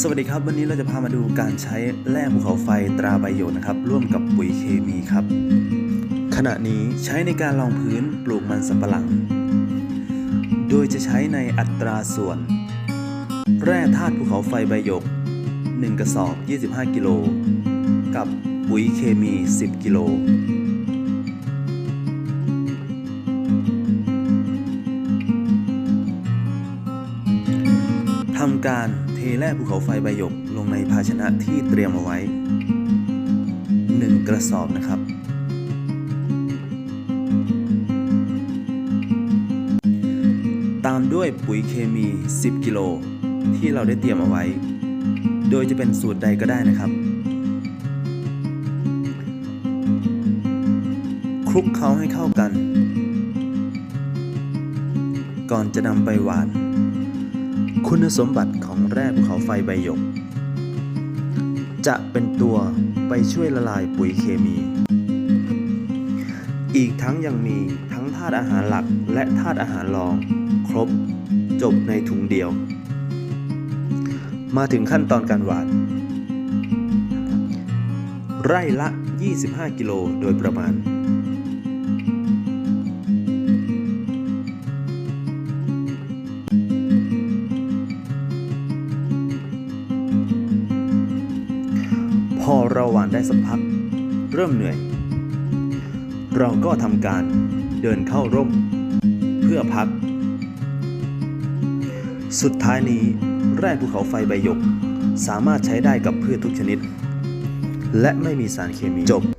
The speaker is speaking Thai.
สวัสดีครับ วันนี้เราจะพามาดูการใช้แร่ภูเขาไฟตราใบหยกนะครับ ร่วมกับปุ๋ยเคมีครับ ขณะนี้ใช้ในการรองพื้นปลูกมันสำปะหลัง โดยจะใช้ในอัตราส่วน แร่ธาตุภูเขาไฟใบหยก 1 กระสอบ 25 กิโล กับปุ๋ยเคมี 10 กิโลทำการ แร่ภูเขาไฟใบหยกลงในภาชนะที่เตรียมเอาไว้ 1 กระสอบนะครับ ตามด้วยปุ๋ยเคมี 10 กิโลที่เราได้เตรียมเอาไว้ โดยจะเป็นสูตรใดก็ได้นะครับ คลุกเคล้าให้เข้ากัน ก่อนจะนำไปหวาน คุณสมบัติของแร่ภูเขาไฟใบหยก จะเป็นตัวไปช่วยละลายปุ๋ยเคมี อีกทั้งยังมีทั้งธาตุอาหารหลักและธาตุอาหารรอง ครบจบในถุงเดียว มาถึงขั้นตอนการหวาน ไร่ละ 25 กิโลโดยประมาณ พอเราหวานได้สักพัก เริ่มเหนื่อย เราก็ทำการเดินเข้าร่ม เพื่อพัก สุดท้ายนี้แร่ภูเขาไฟใบหยก สามารถใช้ได้กับพืชทุกชนิด และไม่มีสารเคมีจบ